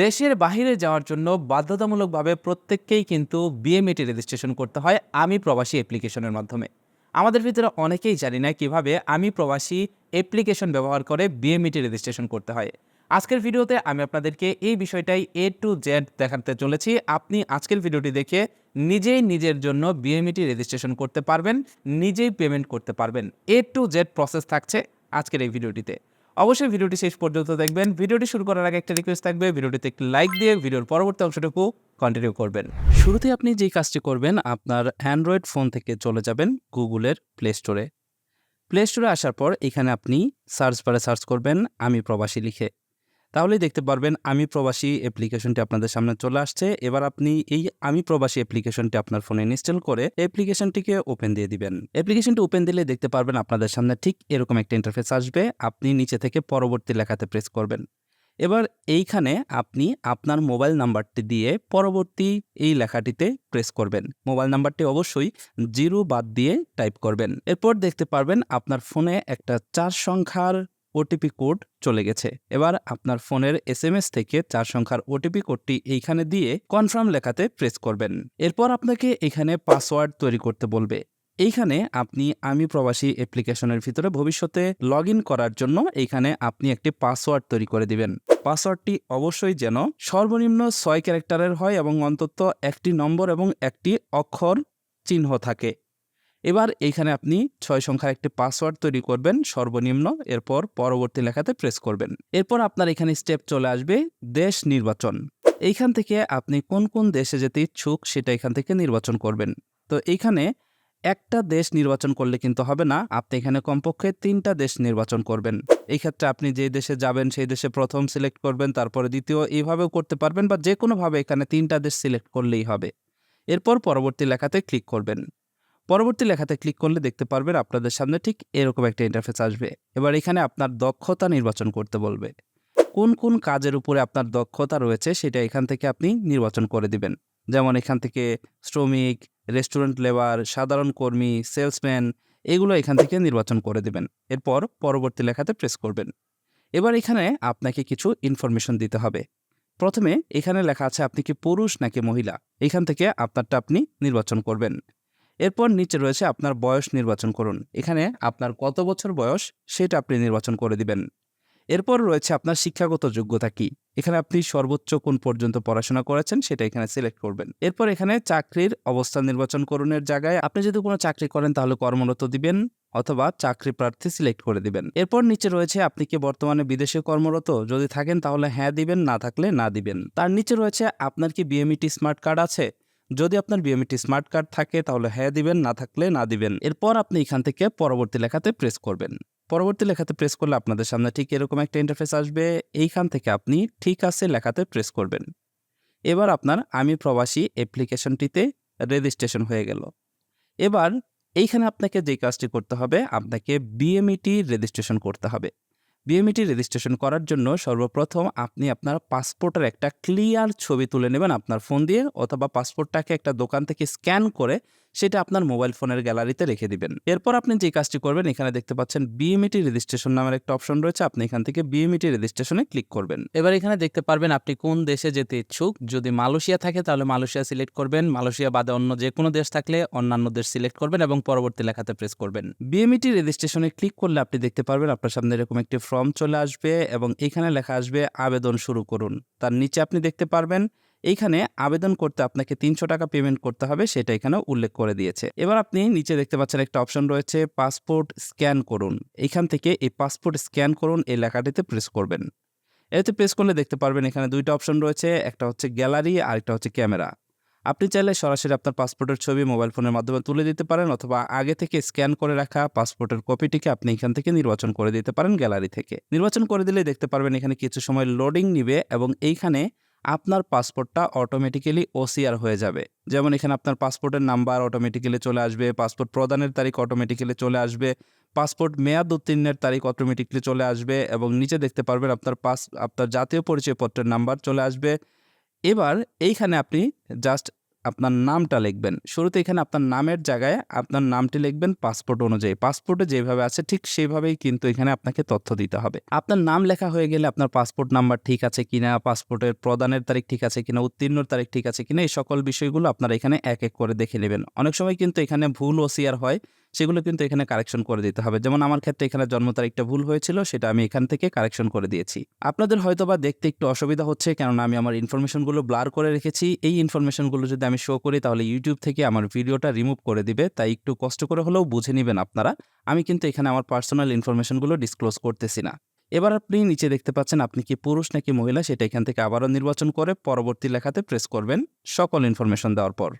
দেশের বাইরে যাওয়ার জন্য বাধ্যতামূলকভাবে প্রত্যেককেই কিন্তু বিএমএটি রেজিস্ট্রেশন করতে হয় আমি প্রবাসী অ্যাপ্লিকেশনের মাধ্যমে। আমাদের ভিতরে অনেকেই জানি না কীভাবে আমি প্রবাসী অ্যাপ্লিকেশন ব্যবহার করে বিএমইটি রেজিস্ট্রেশন করতে হয়। আজকের ভিডিওতে আমি আপনাদেরকে এই বিষয়টাই এ টু জেড দেখাতে চলেছি। আপনি আজকের ভিডিওটি দেখে নিজেই নিজের জন্য বিএমইটি রেজিস্ট্রেশন করতে পারবেন, নিজেই পেমেন্ট করতে পারবেন। এ টু জেড প্রসেস থাকছে আজকের এই ভিডিওটিতে। অবশ্যই ভিডিওটি শেষ পর্যন্ত দেখবেন। ভিডিওটি শুরু করার আগে একটা রিকোয়েস্ট থাকবে, ভিডিওটিতে একটি লাইক দিয়ে ভিডিওর পরবর্তী অংশটুকু কন্টিনিউ করবেন। শুরুতে আপনি যেই কাজটি করবেন, আপনার অ্যান্ড্রয়েড ফোন থেকে চলে যাবেন গুগলের প্লে স্টোরে প্লে স্টোরে আসার পর এখানে আপনি সার্চ বারে সার্চ করবেন, আমি প্রবাসী লিখে তাহলেই দেখতে পারবেন আমি প্রবাসী অ্যাপ্লিকেশনটি আপনাদের সামনে চলে আসছে। এবার আপনি এই আমি প্রবাসী অ্যাপ্লিকেশনটি আপনার ফোনে ইনস্টল করে অ্যাপ্লিকেশনটিকে ওপেন দিয়ে দিবেন। অ্যাপ্লিকেশনটি ওপেন দিলে দেখতে পারবেন আপনাদের সামনে ঠিক এরকম একটা ইন্টারফেস আসবে। আপনি নিচে থেকে পরবর্তী লেখাতে প্রেস করবেন। এবার এইখানে আপনি আপনার মোবাইল নাম্বারটি দিয়ে পরবর্তী এই লেখাটিতে প্রেস করবেন। মোবাইল নাম্বারটি অবশ্যই জিরো বাদ দিয়ে টাইপ করবেন। এরপর দেখতে পারবেন আপনার ফোনে একটা চার সংখ্যার ওটিপি কোড চলে গেছে। এবার আপনার ফোনের এস থেকে চার সংখ্যার ওটিপি কোডটি এইখানে দিয়ে কনফার্ম লেখাতে প্রেস করবেন। এরপর আপনাকে এখানে পাসওয়ার্ড তৈরি করতে বলবে। এইখানে আপনি আমি প্রবাসী অ্যাপ্লিকেশনের ভিতরে ভবিষ্যতে লগ করার জন্য এইখানে আপনি একটি পাসওয়ার্ড তৈরি করে দিবেন। পাসওয়ার্ডটি অবশ্যই যেন সর্বনিম্ন ছয় ক্যারেক্টারের হয় এবং অন্তত একটি নম্বর এবং একটি অক্ষর চিহ্ন থাকে। এবার এইখানে আপনি ছয় সংখ্যার একটি পাসওয়ার্ড তৈরি করবেন, সর্বনিম্ন, এরপর পরবর্তী লেখাতে প্রেস করবেন। এরপর আপনার এখানে স্টেপ চলে আসবে, দেশ নির্বাচন। এইখান থেকে আপনি কোন কোন দেশে যেতে ইচ্ছুক সেটা এখান থেকে নির্বাচন করবেন। তো এইখানে একটা দেশ নির্বাচন করলে কিন্তু হবে না, আপনি এখানে কমপক্ষে তিনটা দেশ নির্বাচন করবেন। এই ক্ষেত্রে আপনি যে দেশে যাবেন, সেই দেশে প্রথম সিলেক্ট করবেন, তারপরে দ্বিতীয় এইভাবেও করতে পারবেন বা যে কোনোভাবে এখানে তিনটা দেশ সিলেক্ট করলেই হবে। এরপর পরবর্তী লেখাতে ক্লিক করবেন। পরবর্তী লেখাতে ক্লিক করলে দেখতে পারবেন আপনাদের সামনে ঠিক এরকম একটা ইন্টারফেস আসবে। এবার এখানে আপনার দক্ষতা নির্বাচন করতে বলবে। কোন কোন কাজের উপরে আপনার দক্ষতা রয়েছে সেটা এখান থেকে আপনি নির্বাচন করে দিবেন। যেমন এখান থেকে শ্রমিক রেস্টুরেন্ট লেবার সাধারণ কর্মী সেলসম্যান এগুলো এখান থেকে নির্বাচন করে দিবেন। এরপর পরবর্তী লেখাতে প্রেস করবেন। এবার এখানে আপনাকে কিছু ইনফরমেশন দিতে হবে। প্রথমে এখানে লেখা আছে আপনি কি পুরুষ নাকি মহিলা? এখান থেকে আপনারটা আপনি নির্বাচন করবেন। এরপর নিচে রয়েছে আপনার বয়স নির্বাচন করুন। এখানে আপনার কত বছর বয়স সেটা আপনি নির্বাচন করে দিবেন। এরপর রয়েছে আপনার শিক্ষাগত যোগ্যতা কি? এখানে আপনি সর্বোচ্চ কোন পর্যন্ত পড়াশোনা করেছেন সেটা এখানে সিলেক্ট করবেন। এরপর এখানে চাকরির অবস্থান নির্বাচন করুনের জায়গায় আপনি যদি কোনো চাকরি করেন তাহলে কর্মরত দিবেন অথবা চাকরি প্রার্থী সিলেক্ট করে দিবেন। এরপর নিচে রয়েছে আপনি কি বর্তমানে বিদেশে কর্মরত? যদি থাকেন তাহলে হ্যাঁ দিবেন, না থাকলে না দিবেন। তার নিচে রয়েছে আপনার কি বিএমইটি স্মার্ট কার্ড আছে? যদি আপনার বিএমইটি স্মার্ট কার্ড থাকে, তাহলে হ্যাঁ দিবেন, না থাকলে না দিবেন। এরপর আপনি এখান থেকে পরবর্তী লেখাতে প্রেস করবেন। পরবর্তী লেখাতে প্রেস করলে আপনাদের সামনে ঠিক এরকম একটা ইন্টারফেস আসবে। এইখান থেকে আপনি ঠিক আছে লেখাতে প্রেস করবেন। এবার আপনার আমি প্রবাসী অ্যাপ্লিকেশনটিতে রেজিস্ট্রেশন হয়ে গেল। এবার এইখানে আপনাকে যে কাজটি করতে হবে, আপনাকে বিএমইটি রেজিস্ট্রেশন করতে হবে। বিএমইটি রেজিস্ট্রেশন করার জন্য সর্বপ্রথম আপনি আপনার পাসপোর্টের একটা ক্লিয়ার ছবি তুলে নেবেন আপনার ফোন দিয়ে অথবা পাসপোর্টটাকে একটা দোকান থেকে স্ক্যান করে সেটা আপনার মোবাইল ফোনের গ্যালারিতে রেখে দিবেন। এরপর আপনি যে কাজটি করবেন, এখানে দেখতে পাচ্ছেন বিএমইটি রেজিস্ট্রেশন নামের একটা অপশন রয়েছে। আপনি এখান থেকে বিএমইটি রেজিস্ট্রেশনে ক্লিক করবেন। এবার এখানে দেখতে পারবেন আপনি কোন দেশে যেতে ইচ্ছুক। যদি মালয়েশিয়া থাকে, তাহলে মালয়েশিয়া সিলেক্ট করবেন। মালয়েশিয়া বাদে অন্য যে কোনো দেশ থাকলে অন্যান্য দেশ সিলেক্ট করবেন এবং পরবর্তী লেখাতে প্রেস করবেন। বিএমইটি রেজিস্ট্রেশনে ক্লিক করলে আপনি দেখতে পারবেন আপনার সামনে এরকম একটি ফর্ম চলে আসবে এবং এখানে লেখা আসবে, আবেদন শুরু করুন। তার নিচে আপনি দেখতে পারবেন এইখানে আবেদন করতে আপনাকে তিনশো টাকা পেমেন্ট করতে হবে, সেটা এখানে উল্লেখ করে দিয়েছে। এবার আপনি নিচে দেখতে পাচ্ছেন একটা অপশন রয়েছে পাসপোর্ট স্ক্যান করুন। এখান থেকে এই পাসপোর্ট স্ক্যান করুন, এই লেখাটিতে প্রেস করবেন। এতে প্রেস করলে দেখতে পারবেন এখানে দুইটা অপশন রয়েছে, একটা হচ্ছে গ্যালারি আর একটা হচ্ছে ক্যামেরা আপনি চাইলে সরাসরি আপনার পাসপোর্টের ছবি মোবাইল ফোনের মাধ্যমে তুলে দিতে পারেন, অথবা আগে থেকে স্ক্যান করে রাখা পাসপোর্টের কপিটিকে আপনি এখান থেকে নির্বাচন করে দিতে পারেন গ্যালারি থেকে। নির্বাচন করে দিলে দেখতে পারবেন এখানে কিছু সময় লোডিং নিবে এবং এইখানে আপনার পাসপোর্টটা অটোমেটিক্যালি ওসিআর হয়ে যাবে। যেমন এখানে আপনার পাসপোর্টের নাম্বার অটোমেটিক্যালি চলে আসবে, পাসপোর্ট প্রদানের তারিখ অটোমেটিক্যালি চলে আসবে, পাসপোর্ট মেয়াদ উত্তীর্ণের তারিখ অটোমেটিক্যালি চলে আসবে এবং নিচে দেখতে পারবেন আপনার পাস, আপনার জাতীয় পরিচয়পত্রের নাম্বার চলে আসবে। এবার এইখানে আপনি জাস্ট আপনার নামটা লিখবেন। শুরুতে এখানে আপনার নামের জায়গায় আপনার নামটি লিখবেন, পাসপোর্ট অনুযায়ী। পাসপোর্টে যেভাবে আছে ঠিক সেভাবেই কিন্তু এখানে আপনাকে তথ্য দিতে হবে। আপনার নাম লেখা হয়ে গেলে আপনার পাসপোর্ট নাম্বার ঠিক আছে কিনা, পাসপোর্টের প্রদানের তারিখ ঠিক আছে কিনা, উত্তীর্ণর তারিখ ঠিক আছে কিনা, এই সকল বিষয়গুলো আপনারা এখানে এক এক করে দেখে নেবেন। অনেক সময় কিন্তু এখানে ভুল ওসিআর হয়। সেগুলো কিন্তু এখানে কারেকশন করে দিতে হবে। যেমন আমার ক্ষেত্রে এখানে জন্ম তারিখটা ভুল হয়েছিল, সেটা আমি এখান থেকে কারেকশন করে দিয়েছি। আপনাদের হয়তোবা দেখতে একটু অসুবিধা হচ্ছে, কেননা আমি আমার ইনফরমেশনগুলো ব্লার করে রেখেছি। এই ইনফরমেশনগুলো যদি আমি শো করি, তাহলে ইউটিউব থেকে আমার ভিডিওটা রিমুভ করে দিবে। তাই একটু কষ্ট করে হলেও বুঝে নেবেন আপনারা। আমি কিন্তু এখানে আমার পার্সোনাল ইনফরমেশনগুলো ডিসক্লোজ করতেছি না। এবার আপনি নিচে দেখতে পাচ্ছেন, আপনি কি পুরুষ নাকি মহিলা, সেটা এখান থেকে আবারও নির্বাচন করে পরবর্তী লেখাতে প্রেস করবেন সকল ইনফরমেশন দেওয়ার পর।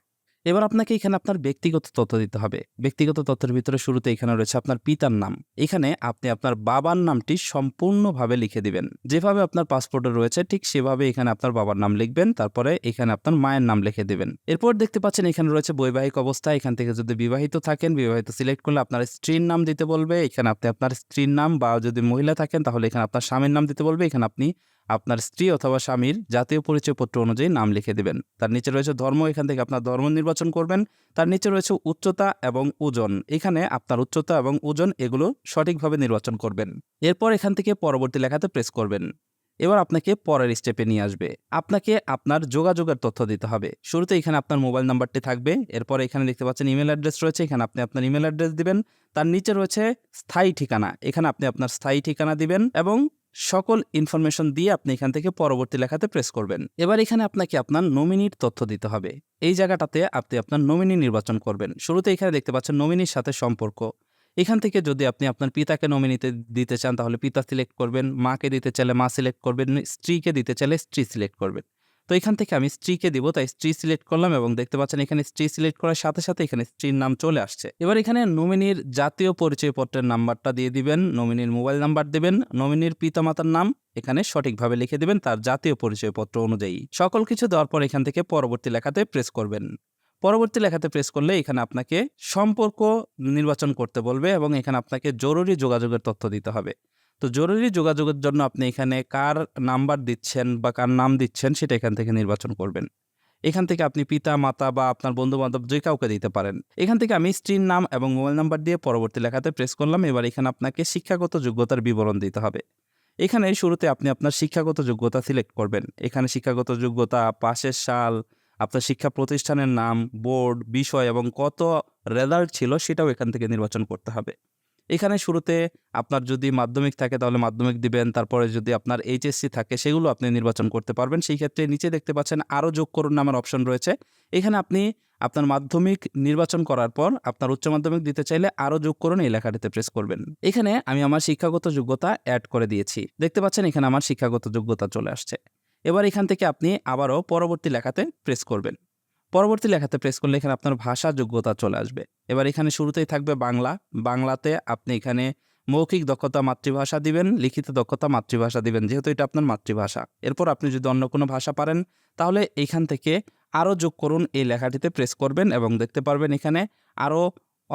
এবার আপনাকে এখানে আপনার ব্যক্তিগত তথ্য দিতে হবে। ব্যক্তিগত তথ্যের ভিতরে শুরুতে এখানে রয়েছে আপনার পিতার নাম। এখানে আপনি আপনার বাবার নামটি সম্পূর্ণভাবে লিখে দিবেন। যেভাবে আপনার পাসপোর্টে রয়েছে, ঠিক সেভাবে এখানে আপনার বাবার নাম লিখবেন। তারপরে এখানে আপনার মায়ের নাম লিখে দিবেন। এরপর দেখতে পাচ্ছেন এখানে রয়েছে বৈবাহিক অবস্থা। এখান থেকে যদি বিবাহিত থাকেন, বিবাহিত সিলেক্ট করলে আপনার স্ত্রীর নাম দিতে বলবে। এখানে আপনি আপনার স্ত্রীর নাম বা যদি মহিলা থাকেন, তাহলে এখানে আপনার স্বামীর নাম দিতে বলবে। এখানে আপনি আপনার স্ত্রী অথবা স্বামীর জাতীয় পরিচয়পত্র অনুযায়ী নাম লিখে দিবেন। তার নিচে রয়েছে ধর্ম, এখান থেকে আপনার ধর্ম নির্বাচন করবেন। তার নিচে রয়েছে উচ্চতা এবং ওজন। এখানে আপনার উচ্চতা এবং ওজন এগুলো সঠিকভাবে নির্বাচন করবেন। এরপর এখান থেকে পরবর্তী লেখাতে প্রেস করবেন। এবার আপনাকে পরের স্টেপে নিয়ে আসবে। আপনাকে আপনার যোগাযোগের তথ্য দিতে হবে। শুরুতে এখানে আপনার মোবাইল নাম্বারটি থাকবে। এরপর এখানে দেখতে পাচ্ছেন ইমেল অ্যাড্রেস রয়েছে। এখানে আপনি আপনার ইমেল অ্যাড্রেস দিবেন। তার নিচে রয়েছে স্থায়ী ঠিকানা। এখানে আপনি আপনার স্থায়ী ঠিকানা দিবেন এবং সকল ইনফরমেশন দিয়ে আপনি এখান থেকে পরবর্তী লেখাতে প্রেস করবেন। এবার এখানে আপনাকে আপনার নমিনির তথ্য দিতে হবে। এই জায়গাটাতে আপনি আপনার নমিনি নির্বাচন করবেন। শুরুতে এখানে দেখতে পাচ্ছেন নমিনির সাথে সম্পর্ক। এখান থেকে যদি আপনি আপনার পিতাকে নমিনিতে দিতে চান, তাহলে পিতা সিলেক্ট করবেন, মাকে দিতে চাইলে মা সিলেক্ট করবেন, স্ত্রীকে দিতে চাইলে স্ত্রী সিলেক্ট করবেন। তো এখান থেকে আমি স্ত্রীকে দিব, তাই স্ত্রী সিলেক্ট করলাম এবং দেখতে পাচ্ছেন এখানে স্ত্রী সিলেক্ট করার সাথে সাথে এখানে স্ত্রীর নাম চলে আসছে। এবার এখানে নমিনির জাতীয় পরিচয়পত্রের নাম্বারটা দিয়ে দিবেন, নমিনির মোবাইল নাম্বার দেবেন, নমিনির পিতামাতার নাম এখানে সঠিকভাবে লিখে দেবেন তার জাতীয় পরিচয়পত্র অনুযায়ী। সকল কিছু দেওয়ার পর এখান থেকে পরবর্তী লেখাতে প্রেস করবেন। পরবর্তী লেখাতে প্রেস করলে এখানে আপনাকে সম্পর্ক নির্বাচন করতে বলবে এবং এখানে আপনাকে জরুরি যোগাযোগের তথ্য দিতে হবে। তো জরুরি যোগাযোগের জন্য আপনি এখানে কার নাম্বার দিচ্ছেন বা কার নাম দিচ্ছেন সেটা এখান থেকে নির্বাচন করবেন। এখান থেকে আপনি পিতা, মাতা বা আপনার বন্ধু বান্ধব যে কাউকে দিতে পারেন। এখান থেকে আমি স্ত্রীর নাম এবং মোবাইল নাম্বার দিয়ে পরবর্তী লেখাতে প্রেস করলাম। এবার এখানে আপনাকে শিক্ষাগত যোগ্যতার বিবরণ দিতে হবে। এখানে শুরুতে আপনি আপনার শিক্ষাগত যোগ্যতা সিলেক্ট করবেন। এখানে শিক্ষাগত যোগ্যতা, পাশের সাল, আপনার শিক্ষা প্রতিষ্ঠানের নাম, বোর্ড, বিষয় এবং কত রেজাল্ট ছিল সেটাও এখান থেকে নির্বাচন করতে হবে। এখানে শুরুতে আপনার যদি মাধ্যমিক থাকে তাহলে মাধ্যমিক দিবেন, তারপরে যদি আপনার এইচএসসি থাকে সেগুলো আপনি নির্বাচন করতে পারবেন। সেই ক্ষেত্রে নিচে দেখতে পাচ্ছেন আরও যোগ করুন নামের অপশন রয়েছে। এখানে আপনি আপনার মাধ্যমিক নির্বাচন করার পর আপনার উচ্চ মাধ্যমিক দিতে চাইলে আরও যোগ করুন, এই লেখাটিতে প্রেস করবেন। এখানে আমি আমার শিক্ষাগত যোগ্যতা অ্যাড করে দিয়েছি। দেখতে পাচ্ছেন এখানে আমার শিক্ষাগত যোগ্যতা চলে আসছে। এবার এখান থেকে আপনি আবারও পরবর্তী লেখাতে প্রেস করবেন। পরবর্তী লেখাতে প্রেস করলে এখানে আপনার ভাষা যোগ্যতা চলে আসবে। এবার এখানে শুরুতেই থাকবে বাংলা। বাংলাতে আপনি এখানে মৌখিক দক্ষতা মাতৃভাষা দিবেন, লিখিত দক্ষতা মাতৃভাষা দিবেন, যেহেতু এটা আপনার মাতৃভাষা। এরপর আপনি যদি অন্য কোনো ভাষা পারেন, তাহলে এখান থেকে আরও যোগ করুন, এই লেখাটিতে প্রেস করবেন এবং দেখতে পারবেন এখানে আরও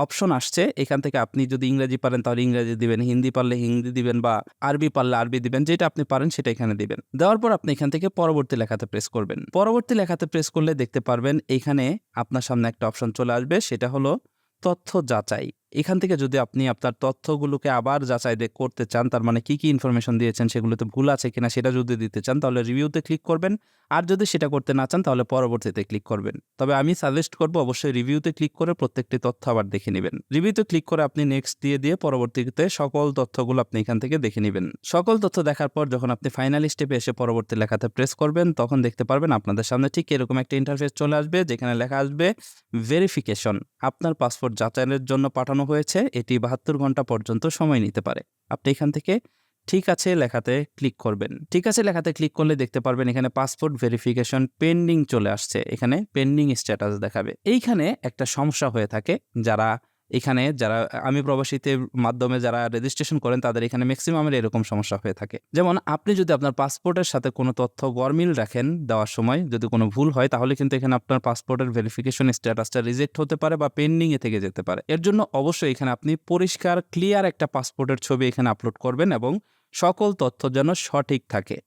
অপশন আসছে, এখান থেকে আপনি যদি ইংরেজি পারেন তাহলে ইংরেজি দিবেন, হিন্দি পারলে হিন্দি দিবেন বা আরবি পারলে আরবি দিবেন, যেটা আপনি পারেন সেটা এখানে দিবেন। দেওয়ার পর আপনি এখান থেকে পরবর্তী লেখাতে প্রেস করবেন। পরবর্তী লেখাতে প্রেস করলে দেখতে পারবেন এখানে আপনার সামনে একটা অপশন চলে আসবে, সেটা হলো তথ্য যাচাই। এখান থেকে যদি আপনি আপনার তথ্যগুলোকে আবার যাচাই করতে চান, তার মানে কি কি ইনফরমেশন দিয়েছেন, সেগুলোতে ভুল আছে কিনা সেটা যদি দিতে চান, তাহলে রিভিউতে ক্লিক করবেন। আর যদি সেটা করতে না চান, তাহলে পরবর্তীতে ক্লিক করবেন। তবে আমি সাজেস্ট করব অবশ্যই রিভিউতে ক্লিক করে প্রত্যেকটি তথ্য আবার দেখে নেবেন। রিভিউতে ক্লিক করে আপনি নেক্সট দিয়ে দিয়ে পরবর্তীতে সকল তথ্যগুলো আপনি এখান থেকে দেখে নেবেন। সকল তথ্য দেখার পর যখন আপনি ফাইনাল স্টেপে এসে পরবর্তী লেখাতে প্রেস করবেন, তখন দেখতে পারবেন আপনাদের সামনে ঠিক এরকম একটা ইন্টারফেস চলে আসবে, যেখানে লেখা আসবে ভেরিফিকেশন আপনার পাসপোর্ট যাচাইয়ের জন্য পাঠানো হয়েছে, এটি বাহাত্তর ঘণ্টা পর্যন্ত সময় নিতে পারে। আপনি এখান থেকে ঠিক আছে লেখাতে ক্লিক করবেন। ঠিক আছে লেখাতে ক্লিক করলে দেখতে পারবেন এখানে পাসপোর্ট ভেরিফিকেশন পেন্ডিং চলে আসছে। এখানে পেন্ডিং স্ট্যাটাস দেখাবে। এইখানে একটা সমস্যা হয়ে থাকে যারা এখানে যারা, আমি প্রবাসীতে মাধ্যমে যারা রেজিস্ট্রেশন করেন, তাদের এখানে ম্যাক্সিমামের এরকম সমস্যা হয়ে থাকে। যেমন, আপনি যদি আপনার পাসপোর্টের সাথে কোনো তথ্য গরমিল রাখেন দেওয়ার সময়, যদি কোনো ভুল হয়, তাহলে কিন্তু এখানে আপনার পাসপোর্টের ভেরিফিকেশন স্ট্যাটাসটা রিজেক্ট হতে পারে বা পেন্ডিংয়ে থেকে যেতে পারে। এর জন্য অবশ্যই এখানে আপনি পরিষ্কার ক্লিয়ার একটা পাসপোর্টের ছবি এখানে আপলোড করবেন এবং সকল তথ্য যেন সঠিক থাকে।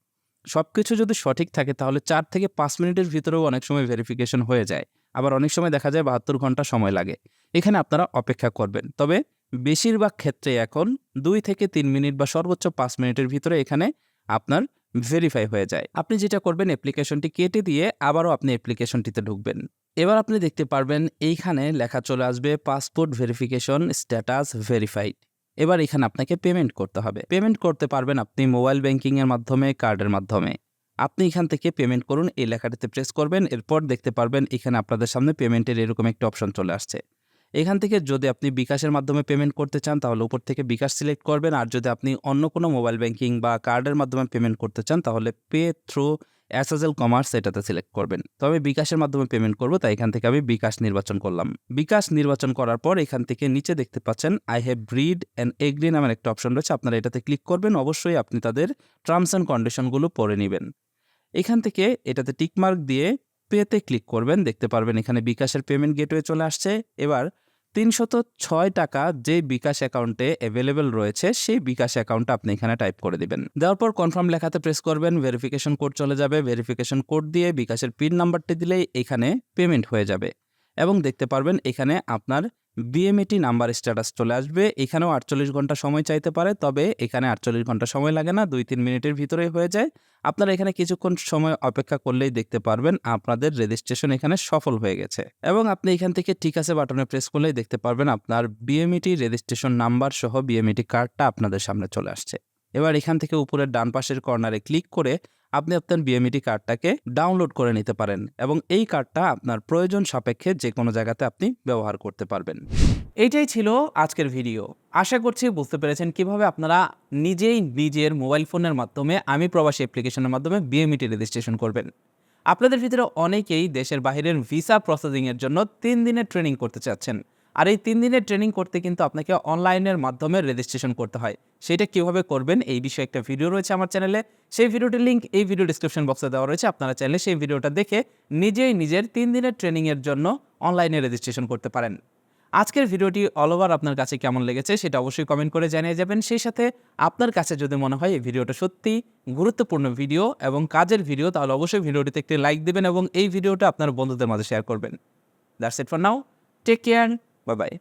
সব কিছু যদি সঠিক থাকে, তাহলে চার থেকে পাঁচ মিনিটের ভিতরেও অনেক সময় ভেরিফিকেশন হয়ে যায়। আবার অনেক সময় দেখা যায় বাহাত্তর ঘণ্টা সময় লাগে। এখানে আপনারা অপেক্ষা করবেন। তবে বেশিরভাগ ক্ষেত্রে এখন দুই থেকে তিন মিনিট বা সর্বোচ্চ পাঁচ মিনিটের ভিতরে এখানে আপনার ভেরিফাই হয়ে যায়। আপনি যেটা করবেন অ্যাপ্লিকেশনটি কেটে দিয়ে আবারও আপনি অ্যাপ্লিকেশনটিতে ঢুকবেন। এবার আপনি দেখতে পারবেন, এইখানে লেখা চলে আসবে পাসপোর্ট ভেরিফিকেশন স্ট্যাটাস ভেরিফাইড এবার এখানে আপনাকে পেমেন্ট করতে হবে। পেমেন্ট করতে পারবেন আপনি মোবাইল ব্যাংকিংয়ের মাধ্যমে কার্ডের মাধ্যমে। আপনি এখান থেকে পেমেন্ট করুন, এই লেখাটিতে প্রেস করবেন, এরপর দেখতে পারবেন এখানে আপনাদের সামনে পেমেন্টের এরকম একটা অপশন চলে আসছে। এখান থেকে যদি আপনি বিকাশের মাধ্যমে পেমেন্ট করতে চান, তাহলে উপর থেকে বিকাশ সিলেক্ট করবেন। আর যদি আপনি অন্য কোনো মোবাইল ব্যাংকিং বা কার্ডের মাধ্যমে পেমেন্ট করতে চান, তাহলে পে থ্রু এসএসএল কমার্স এটাতে সিলেক্ট করবেন। তো আমি বিকাশের মাধ্যমে পেমেন্ট করব, তাই এখান থেকে আমি বিকাশ নির্বাচন করলাম। বিকাশ নির্বাচন করার পর এখান থেকে নিচে দেখতে পাচ্ছেন I have breed and agri নামের একটা অপশন রয়েছে। আপনারা এটাতে ক্লিক করবেন, অবশ্যই আপনি তাদের টার্মস অ্যান্ড কন্ডিশনগুলো পড়ে নেবেন। এখান থেকে এটাতে টিকমার্ক দিয়ে পেতে ক্লিক করবেন। দেখতে পারবেন এখানে বিকাশের পেমেন্ট গেটওয়ে চলে আসছে। এবার তিনশত ছয় টাকা যে বিকাশ অ্যাকাউন্টে অ্যাভেলেবেল রয়েছে, সেই বিকাশ অ্যাকাউন্টটা আপনি এখানে টাইপ করে দেবেন। দেওয়ার পর কনফার্ম লেখাতে প্রেস করবেন ভেরিফিকেশন কোড চলে যাবে। ভেরিফিকেশন কোড দিয়ে বিকাশের পিন নাম্বারটি দিলেই এখানে পেমেন্ট হয়ে যাবে। এবং দেখতে পারবেন এখানে আপনার বিএমএটি নাম্বার স্ট্যাটাস চলে আসবে। এখানেও আটচল্লিশ ঘণ্টা সময় চাইতে পারে, তবে এখানে আটচল্লিশ ঘণ্টা সময় লাগে না দুই তিন মিনিটের ভিতরেই হয়ে যায়। আপনারা এখানে কিছুক্ষণ সময় অপেক্ষা করলেই দেখতে পারবেন, আপনাদের রেজিস্ট্রেশন এখানে সফল হয়ে গেছে। এবং আপনি এখান থেকে ঠিক আছে বাটনে প্রেস করলেই দেখতে পারবেন, আপনার বিএমইটি রেজিস্ট্রেশন নাম্বার সহ বিএমইটি কার্ডটা আপনাদের সামনে চলে আসছে। এবার এখান থেকে উপরের ডান পাশের কর্নারে ক্লিক করে আপনি আপনার বিএমইটি কার্ডটাকে ডাউনলোড করে নিতে পারেন এবং এই কার্ডটা আপনার প্রয়োজন সাপেক্ষে যে কোনো জায়গাতে আপনি ব্যবহার করতে পারবেন। এইটাই ছিল আজকের ভিডিও আশা করছি বুঝতে পেরেছেন কীভাবে আপনারা নিজেই নিজের মোবাইল ফোনের মাধ্যমে আমি প্রবাসী অ্যাপ্লিকেশনের মাধ্যমে বিএমইটি রেজিস্ট্রেশন করবেন। আপনাদের ভিতরে অনেকেই দেশের বাইরের ভিসা প্রসেসিংয়ের জন্য তিন দিনের ট্রেনিং করতে চাচ্ছেন। আর এই তিন দিনের ট্রেনিং করতে কিন্তু আপনাকে অনলাইনের মাধ্যমে রেজিস্ট্রেশন করতে হয়। সেটা কীভাবে করবেন এই বিষয়ে একটা ভিডিও রয়েছে আমার চ্যানেলে সেই ভিডিওটির লিঙ্ক এই ভিডিও ডিসক্রিপশন বক্সে দেওয়া রয়েছে। আপনারা চাইলে সেই ভিডিওটা দেখে নিজেই নিজের তিন দিনের ট্রেনিংয়ের জন্য অনলাইনে রেজিস্ট্রেশন করতে পারেন। আজকের ভিডিওটি অল ওভার আপনার কাছে কেমন লেগেছে সেটা অবশ্যই কমেন্ট করে জানিয়ে যাবেন। সেই সাথে আপনার কাছে যদি মনে হয় এই ভিডিওটা সত্যি গুরুত্বপূর্ণ ভিডিও এবং কাজের ভিডিও তাহলে অবশ্যই ভিডিওটিতে একটি লাইক দেবেন এবং এই ভিডিওটা আপনার বন্ধুদের মাঝে শেয়ার করবেন। That's it for now take care Bye bye.